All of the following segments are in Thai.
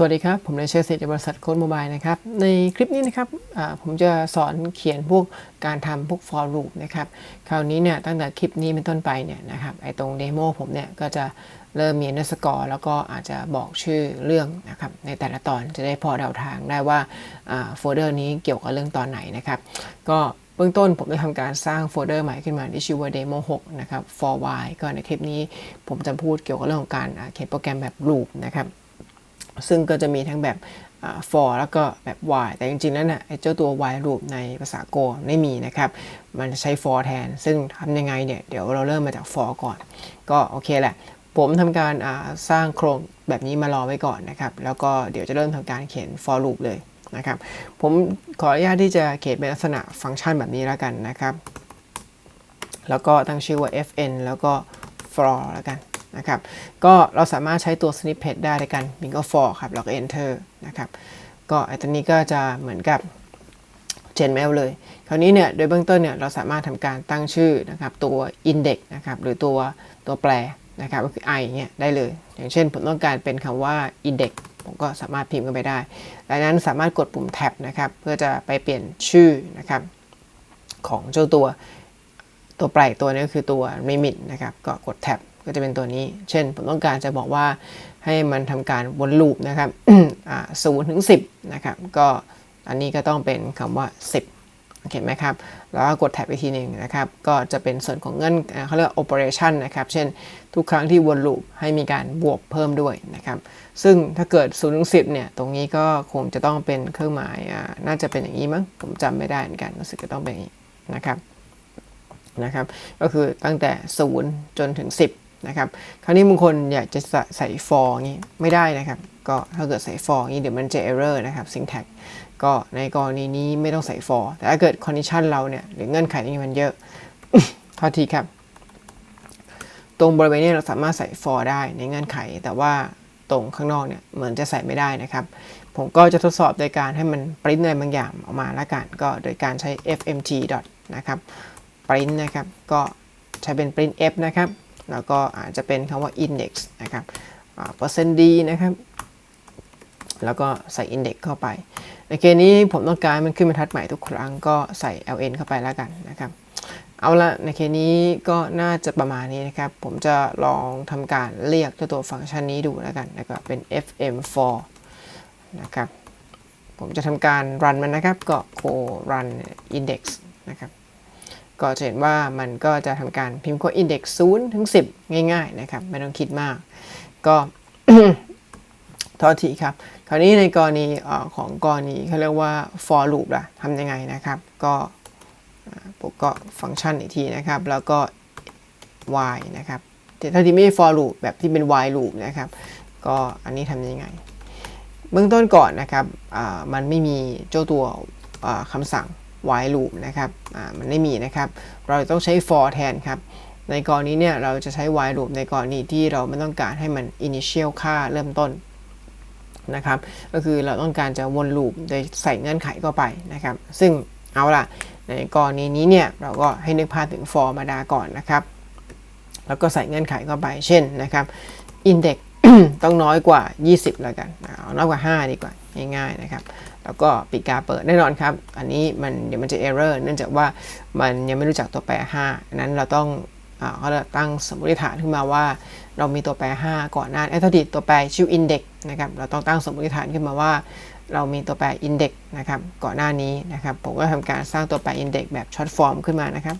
สวัสดีครับ ผมนายเชษฐ์จากบริษัทโค้ดโมบายนะครับ ในคลิปนี้นะครับผมจะสอนเขียนพวกการทำพวก for loop นะครับ คราวนี้เนี่ยตั้งแต่คลิปนี้เป็นต้นไปเนี่ยนะครับไอตรงเดโมผมเนี่ยก็จะเริ่มมี underscore แล้วก็อาจจะบอกชื่อเรื่องนะครับในแต่ละตอนจะได้พอเดาทางได้ว่าโฟลเดอร์นี้เกี่ยวกับเรื่องตอนไหนนะครับ ก็เบื้องต้นผมได้ทำการสร้างโฟลเดอร์ใหม่ขึ้นมาที่ชื่อว่า demo 6 นะครับ for y ก็ในคลิปนี้ผมจะพูดเกี่ยวกับเรื่องของการเขียนโปรแกรมแบบ loop นะครับ ซึ่งก็จะมีทั้งแบบอ่า for แล้วก็แบบ while แต่จริงๆแล้วน่ะเจ้าตัว while loop ในภาษา Go ไม่มีนะครับ มันใช้ for แทน ซึ่งทำยังไงเนี่ย เดี๋ยวเราเริ่มมาจาก for ก่อน ก็โอเคแหละ ผมทำการสร้างโครงแบบนี้มารอไว้ก่อนนะครับ แล้วก็เดี๋ยวจะเริ่มทำการเขียน for loop เลยนะครับ ผมขออนุญาตที่จะเขียนเป็นลักษณะฟังก์ชันแบบนี้แล้วกันนะครับ แล้วก็ตั้งชื่อว่า fn แล้วก็ for แล้วกัน นะครับ ก็เราสามารถใช้ตัว snippet ได้ในการมิงก็ for ครับ แล้วก็ enter นะครับ ก็ไอ้ตัวนี้ก็จะเหมือนกับ Gmail เลย คราวนี้เนี่ย โดยเบื้องต้นเนี่ย เราสามารถทำการตั้งชื่อนะครับ ตัว index นะครับ หรือตัวตัวแปรนะครับ ก็คือ i เนี่ยได้เลย อย่างเช่น ผมต้องการเป็นคำว่า index ผมก็สามารถพิมพ์เข้าไปได้ดังนั้นสามารถกดปุ่ม tab นะครับ เพื่อจะไปเปลี่ยนชื่อนะครับ ของเจ้าตัวตัวแปรอีกตัวนี้ก็คือตัว limit นะครับ ก็กด tab ก็จะเป็นตัวนี้ เช่น ผมต้องการจะบอกว่าให้มันทำการวนลูปนะครับศูนย์ถึงสิบนะครับ ก็อันนี้ก็ต้องเป็นคำว่า 10 โอเคไหมครับ แล้วก็กดแท็บอีกทีหนึ่งนะครับ ก็จะเป็นส่วนของเงื่อนเขาเรียก operation นะครับ เช่น ทุกครั้งที่วนลูปให้มีการบวกเพิ่มด้วยนะครับ ซึ่งถ้าเกิด0ถึง10เนี่ย ตรงนี้ก็คงจะต้องเป็นเครื่องหมายน่าจะเป็นอย่างนี้มั้ง ผมจำไม่ได้เหมือนกัน รู้สึกจะต้องเป็นอย่างนี้นะครับ นะครับ ก็คือตั้งแต่0จนถึง 10 นะครับคราวนี้บางคนอยากจะใส่ใส่ for องนี้ไม่ได้นะครับก็ถ้าเกิดใส่ for องนี้เดี๋ยวมันจะ error นะครับ syntax ก็ในกรณีนี้ไม่ต้องใส่ for แต่ถ้าเกิด condition เราเนี่ยหรือเงื่อนไขนี้มันเยอะทษทีครับ ตรงบริเวณนี้เราสามารถใส่ for ได้ในเงื่อนไข แต่ว่าตรงข้างนอกเนี่ยเหมือนจะใส่ไม่ได้นะครับ ผมก็จะทดสอบโดยการให้มันปริ้นอะไรบางอย่างออกมาละกันก็โดยการใช้ fmt นะครับ print นะครับ ก็ใช้เป็น print f นะครับ แล้วก็อาจจะเป็นคำว่า index นะครับเปอร์เซ็นต์ d นะครับ แล้วก็ใส่ index เข้าไป ในเคสนี้ผมต้องการมันขึ้นบรรทัดใหม่ทุกครั้งก็ใส่ ln เข้าไปแล้วกันนะครับ เอาละในเคสนี้ก็น่าจะประมาณนี้นะครับ ผมจะลองทำการเรียกตัวฟังก์ชันนี้ดูแล้วกันนะครับเป็น fm4 นะครับ ผมจะทำการรันมันนะครับก็ co run index นะครับ ก็จะเห็นว่ามันก็จะทำการพิมพ์โค้ด index 0ถึง 10 ง่ายๆนะครับ ไม่ต้องคิดมาก ก็โทษทีครับ คราวนี้ในกรณีอของกรณีเขาเรียกว่า for loop ล่ะทำยังไงนะครับ ก็ผมก็ฟังก์ชันอีกทีนะครับ แล้วก็ y นะครับแต่ถ้าที่ไม่ใช่ for loop แบบที่เป็น while loop นะครับ ก็อันนี้ทำยังไง เบื้องต้นก่อนนะครับอ่ามันไม่มีเจ้าตัวคำสั่ง while loop นะครับมันไม่มีนะครับ เราต้องใช้ for แทนครับ ในกรณีเนี่ยเราจะใช้ while loop ในกรณีที่เราไม่ต้องการให้มัน initial ค่าเริ่มต้นนะครับ ก็คือเราต้องการจะวนลูปโดยใส่เงื่อนไขเข้าไปนะครับ ซึ่งเอาล่ะ ในกรณีนี้เนี่ยเราก็ให้นึกภาพถึง for มาดาก่อนนะครับ แล้วก็ใส่เงื่อนไขเข้าไป เช่นนะครับ index ต้องน้อยกว่า 20 แล้วกัน เอาน้อยกว่า 5 ดีกว่า ง่ายๆนะครับ แล้วก็ปีกาเปิดแน่นอนครับ อันนี้มันเดี๋ยวมันจะ error เนื่องจากว่ามันยังไม่รู้จักตัวแปร5นั้นเราต้องเขาจะตั้งสมมติฐานขึ้นมาว่า เรามีตัวแปร 5 ก่อนหน้าไอ้ที่ตัวแปรชื่อ index นะครับเราต้องตั้งสมมติฐานขึ้นมาว่า เรามีตัวแปร index นะครับก่อนหน้านี้นะครับผมก็ทำการสร้างตัวแปร index แบบ short form ขึ้นมานะครับ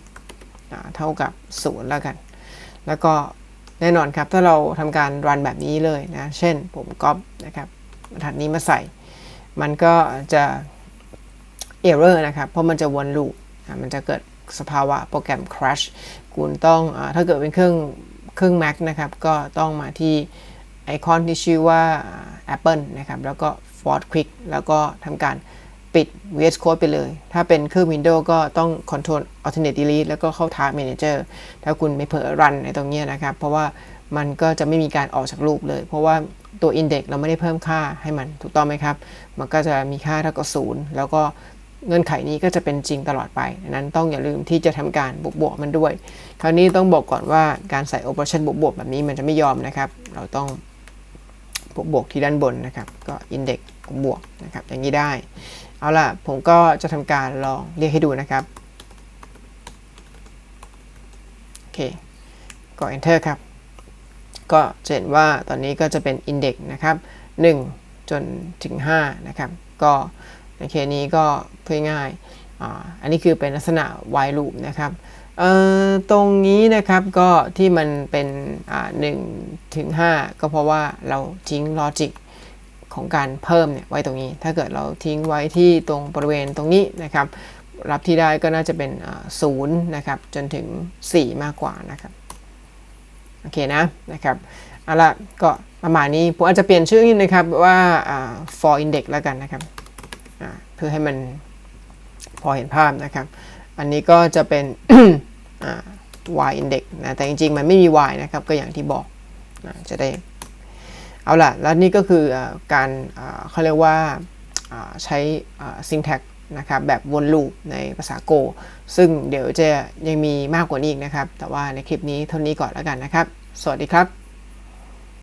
เท่ากับ0แล้วกัน แล้วก็แน่นอนครับถ้าเราทำการรันแบบนี้เลยนะเช่นผมก๊อปนะครับบรรทัดนี้มาใส่ มันก็จะ error นะครับ เพราะมันจะวนลูปมันจะเกิดสภาวะโปรแกรม crash คุณต้องอถ้าเกิดเป็นเครื่องเครื่อง Mac นะครับ ก็ต้องมาที่ไอคอนที่ชื่อว่า Apple นะครับ แล้วก็ Ford Quick แล้วก็ทำการ ปิด VS Code ไปเลย ถ้าเป็นเครื่อง Windows ก็ต้อง Control Alternate Delete แล้วก็เข้า Task Manager ถ้าคุณไม่เผลอรันในตรงนี้นะครับ เพราะว่ามันก็จะไม่มีการออกจากรูปเลย เพราะว่าตัว Index เราไม่ได้เพิ่มค่าให้มันถูกต้องไหมครับ มันก็จะมีค่าเท่ากับศูนย์แล้วก็เงื่อนไขนี้ก็จะเป็นจริงตลอดไปดังนั้นต้องอย่าลืมที่จะทำการบวกบวกๆมันด้วย คราวนี้ต้องบอกก่อนว่าการใส่ operation บวกบวกๆแบบนี้มันจะไม่ยอมนะครับ เราต้องพวกบวกที่ด้านบนนะครับ ก็ index บวกนะครับ อย่างนี้ได้ เอาล่ะ ผมก็จะทำการลองเรียกให้ดูนะครับ โอเคก็ enter ครับ ก็จะเห็นว่าตอนนี้ก็จะเป็น index นะครับ 1 จนถึง 5 นะครับ ก็ในเคสนี้ก็เพื่อง่ายอ,อันนี้คือเป็นลักษณะ while loop นะครับตรงนี้นะครับก็ที่มันเป็นอ่า1ถึง5ก็เพราะว่าเราทิ้ง logic ของการเพิ่มเนี่ยไว้ตรงนี้ ถ้าเกิดเราทิ้งไว้ที่ตรงบริเวณตรงนี้นะครับ รับที่ได้ก็น่าจะเป็นศูนย์นะครับจนถึง 4 มากกว่านะครับโอเคนะนะครับเอาละก็ประมาณนี้ผมอาจจะเปลี่ยนชื่อนิดนะครับว่า for index แล้วกันนะครับเพื่อให้มันพอเห็นภาพนะครับ อันนี้ก็จะเป็น y index นะแต่จริงๆ มันไม่มี y นะครับ ก็อย่างที่บอกนะจะได้ เอาล่ะ แล้วนี่ก็คืออการเขาเรียกว่าใช้ syntax นะครับแบบวนลูปในภาษา Go ซึ่งเดี๋ยวจะยังมีมากกว่านี้อีกนะครับ แต่ว่าในคลิปนี้เท่านี้ก่อนแล้วกันนะครับ สวัสดีครับ